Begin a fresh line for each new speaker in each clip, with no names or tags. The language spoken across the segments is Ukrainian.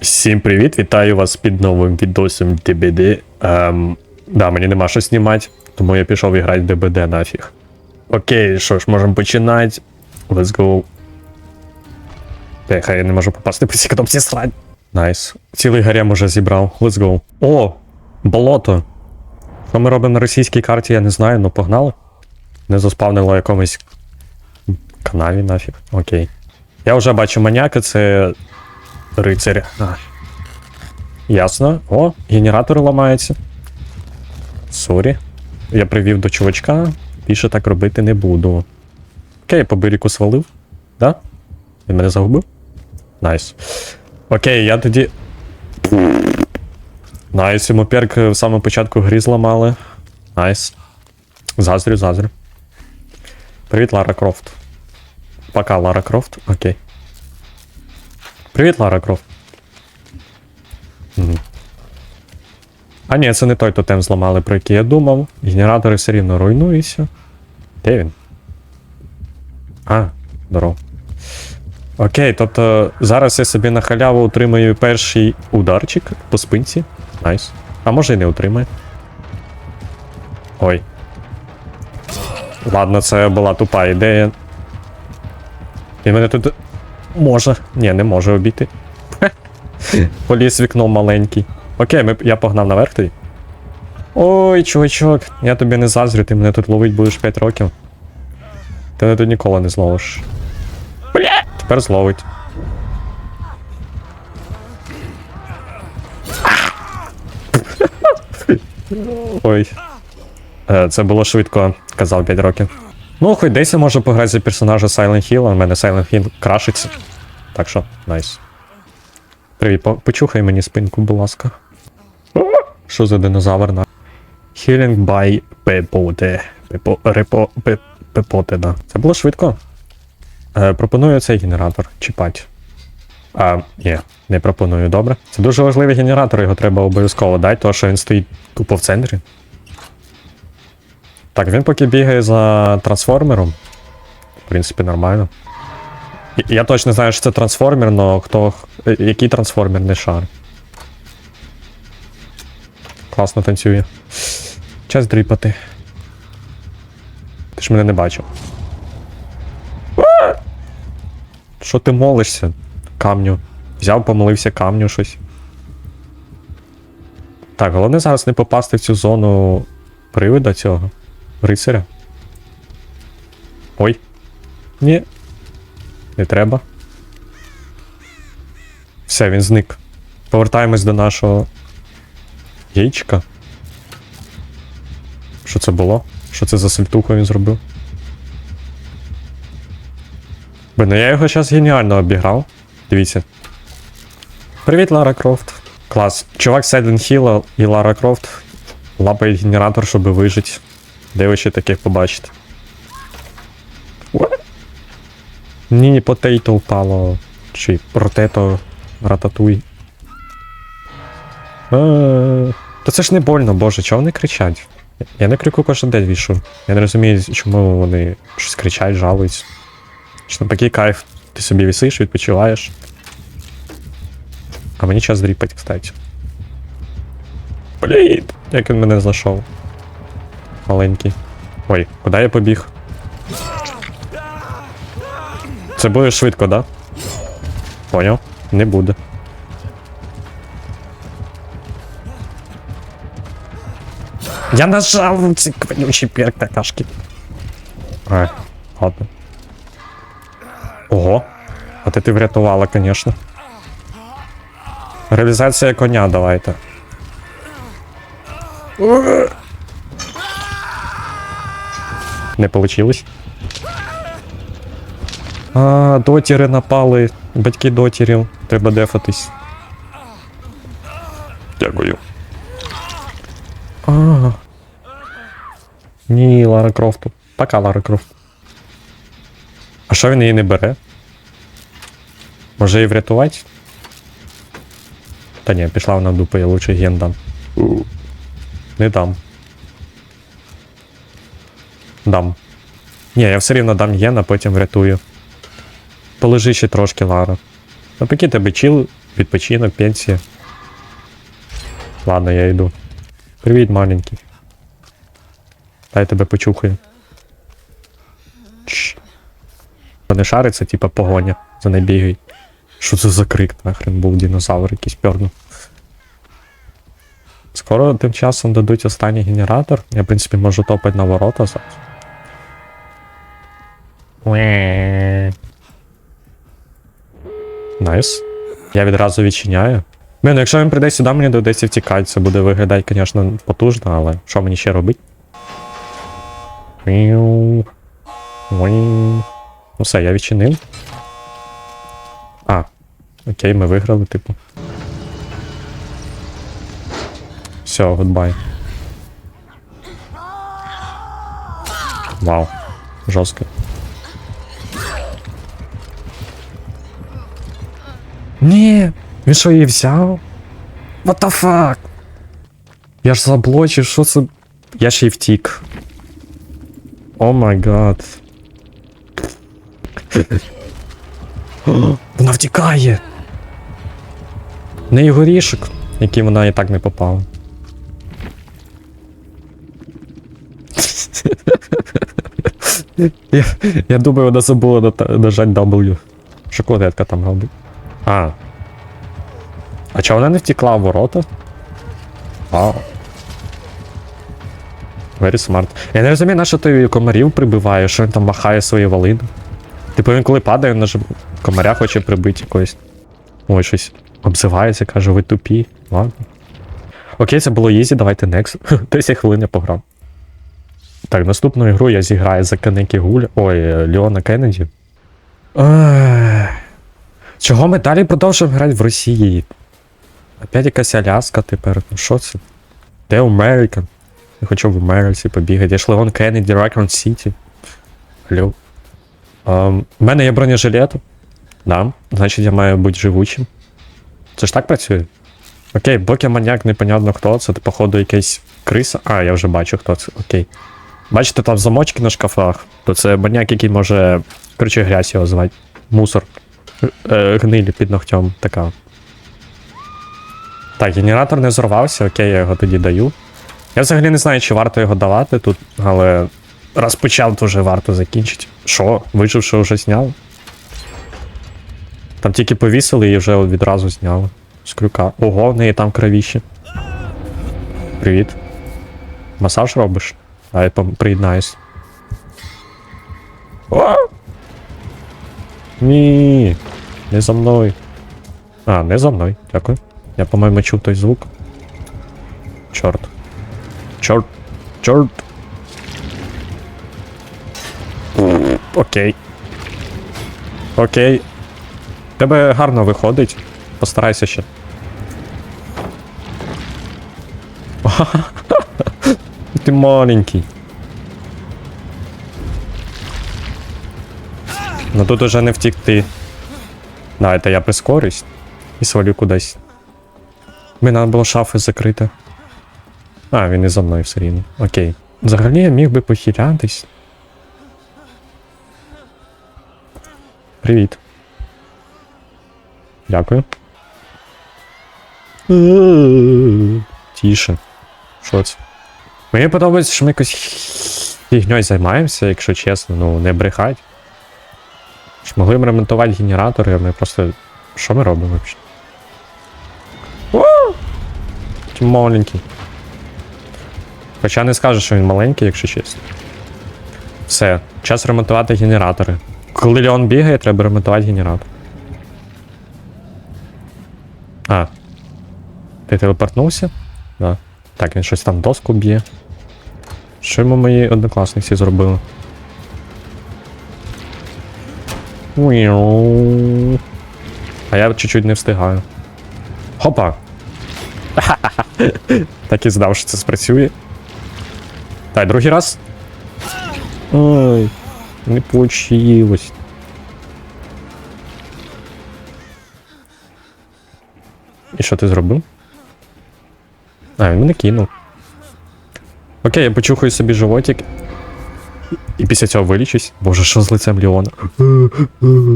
Всім привіт, вітаю вас під новим відосом DBD. Ем, да, мені нема що знімати, тому я пішов грати в DBD нафіг. Окей, що ж, можемо починати. Let's go. Еха, я не можу попасти по цій кнопці срань. Найс. Цілий гарем уже зібрав. Let's go. О! Болото. Що ми робимо на російській карті, я не знаю, ну погнали. Не заспавнило якомусь канаві нафіг. Окей. Я вже бачу маніяка, це рицарь. А. Ясно. О, генератор ламається. Сорі. Я привів до чувачка. Більше так робити не буду. Окей, по биріку свалив. Да? Він мене загубив? Найс. Окей, я тоді. Найс, йому перк в самому початку грі зламали. Найс. Заздрю, заздрю. Привіт, Лара Крофт. Пока, Лара Крофт. Окей. Привіт, Лара Крофт. А ні, це не той тотем зламали, про який я думав. Генератори все рівно руйнуються. Де він? А, здоров. Окей, тобто зараз я собі на халяву отримаю перший ударчик по спинці. Найс. А може і не отримає. Ой. Ладно, це була тупа ідея. Він мене тут. Може. Ні, не може обійти. Поліз вікном маленький. Окей, ми, я погнав наверх тоді. Ой, чувачок, я тобі не заздрю, ти мене тут ловить будеш 5 років. Ти мене тут ніколи не зловиш. Бля! Тепер зловить. Ой. Е, Це було швидко, казав 5 років. Ну, хоч десь я можу пограти за персонажа Silent Hill, а в мене Silent Hill крашиться. Так що, найс. Привіт, почухай мені спинку, будь ласка. Що за динозавр на? Healing by Пепоте. Пепо, репо, да. Це було швидко. Е, пропоную цей генератор чіпати. А, ні, не пропоную, добре. Це дуже важливий генератор, його треба обов'язково дати, тому що він стоїть тупо в центрі. Так, він поки бігає за трансформером. В принципі, нормально. Я- точно знаю, що це трансформер, але хто. Який трансформер не шар. Класно танцює. Час дріпати. Ти ж мене не бачив. Що ти молишся? Камню. Взяв, помолився камню щось. Так, головне зараз не попасти в цю зону привида цього. Рицаря. Ой. Ні. Не треба. Все, він зник. Повертаємось до нашого яєчка. Що це було? Що це за сальтуху він зробив? Блин, ну я його зараз геніально обіграв. Дивіться. Привіт, Лара Крофт. Клас. Чувак Silent Hill і Лара Крофт лапають генератор, щоб вижити. Де ви ще таких побачите? What? Ні, потейто впало. Чи протето рататуй. Е, Та це ж не больно, боже, чого вони кричать? Я не кричу кожен день вішу. Я не розумію, чому вони щось кричать, жалуються. Чи такий кайф. Ти собі вісиш, відпочиваєш. А мені час дріпать, кстати. Блін, як він мене знайшов. Маленький. Ой, куди я побіг? Це буде швидко, да? Поняв? Не буде. Я нажав ці квадючий перк какашки. Ай, ладно. Ого. А ти врятувала, конечно. Реалізація коня давайте. Не получилось. А, дотіри напали. Батьки дотірів. Треба дефатись. Дякую. А. Ні, Лара Крофту. Пока, Лара Крофт. А що він її не бере? Може її врятувати? Та ні, пішла вона в дупу, я лучше ген дам. Не дам. Дам. Ні, я все рівно дам ген, а потім врятую. Полежи ще трошки, Лара. Ну, поки тебе чіл Відпочинок, пенсія. Ладно, я йду. Привіт, маленький. Дай тебе почухаю. Чш. Не шариться, типа погоня. За не бігай. Що це за крик? Нахрен був динозавр якийсь пьорнув. Скоро тим часом дадуть останній генератор. Я, в принципі, можу топати на ворота зараз. Найс. Я відразу відчиняю. Блін, ну якщо він прийде сюди, мені доведеться втікати. Це буде виглядати, звісно, потужно, але що мені ще робити? Ну все, я відчинив. А, окей, ми виграли, типу. Все, гудбай. Вау. Жорстко. Ні, він що її взяв? What the fuck? Я ж заблочив, що це. Я ще й втік. О май гад. Вона втікає. Неї горішок, який вона і так не попала. я, я думаю, вона забула нажать W. Що клавіатка там робить? А. А чого вона не втекла в ворота? Вау. Very smart. Я не розумію, на що ти комарів прибиваєш, що він там махає свої валини. Типу він коли падає, він наже комаря хоче прибити якось. Ой, щось обзивається, каже, ви тупі. Ладно. Окей, це було ізі, давайте next. 10 хвилин я пограв. Так, наступну ігру я зіграю за Канекі Гуль. Ой, Леона Кеннеді. Ех. Чого ми далі продовжуємо грати в Росії? Опять якась Аляска тепер. Ну що це? Де American? Я хочу в Америці побігати. Я ж Леон Кеннеді, Ракон Сіті. У мене є бронежилет. Да. Значить я маю бути живучим. Це ж так працює? Окей, Бокі маньяк, непонятно хто це, походу якийсь криса. А, я вже бачу, хто це. Окей. Бачите, там замочки на шкафах, то це маньяк, який може. Коротше, грязь його звати. Мусор. Е, гнилі під ногтем, така. Так, генератор не зорвався, окей, я його тоді даю. Я взагалі не знаю, чи варто його давати тут, але раз почав, то вже варто закінчити. Що? Виживши вже зняв? Там тільки повісили і вже відразу зняли. З крюка. Ого, в неї там кровіще. Привіт. Масаж робиш? А я приєднаюсь. О! Ні, не за мною. А, не за мною, дякую. Я, по-моєму, чув той звук. Чорт. Чорт. Чорт. Окей. Окей. Тебе гарно виходить. Постарайся ще. Ти маленький. Ну тут уже не втікти. Давайте я прискорюсь і свалю кудись. Мені треба було шафи закрити. А, він і за мною все рівно. Окей. Взагалі я міг би похилятись. Привіт. Дякую. Тіше. Що це? Мені подобається, що ми якось фігньою займаємося, якщо чесно, ну не брехать. Ж могли б ремонтувати генератори, а ми просто. Що ми робимо взагалі? О! Ті маленький. Хоча не скажу, що він маленький, якщо чесно. Все, час ремонтувати генератори. Коли Леон бігає, треба ремонтувати генератор. А. Ти телепортнувся? Да. Так, він щось там доску б'є. Що йому мої однокласниці зробили? А я чуть-чуть не встигаю. Хопа! так і знав, що це спрацює. Так, другий раз. Ой, не получилось. І що ти зробив? А, він мене кинув. Окей, я почухаю собі животик. І після цього вилічусь. Боже, що з лицем Леона?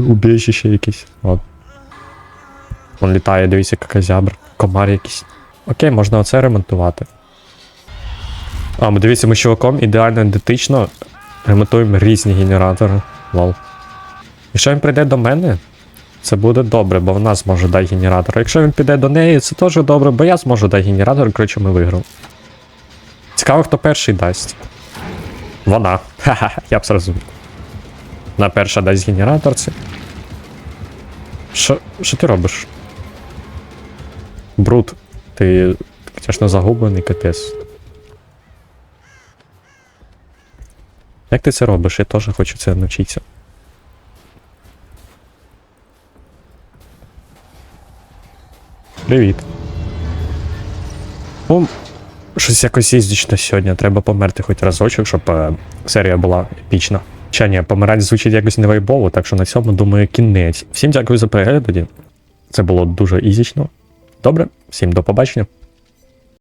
Убіжище якесь. От. Вон літає, дивіться, яка зябра. Комар якийсь. Окей, можна оце ремонтувати. А, ми дивіться, ми з чуваком ідеально ідентично ремонтуємо різні генератори. Лол. Якщо він прийде до мене, це буде добре, бо вона зможе дати генератор. Якщо він піде до неї, це теж добре, бо я зможу дати генератор, коротше, ми виграли. Цікаво, хто перший дасть. Вона. Ха-ха, я б зрозумів. Вона перша дасть генератор це. Що, що ти робиш? Брут, ти, звісно, загублений капець. Як ти це робиш? Я теж хочу це навчитися. Привіт. Щось якось їздічно сьогодні. Треба померти хоч разочок, щоб е, серія була епічна. Ча ні, помирати звучить якось не вайбово, так що на цьому, думаю, кінець. Всім дякую за перегляд. Це було дуже ізічно. Добре, всім до побачення.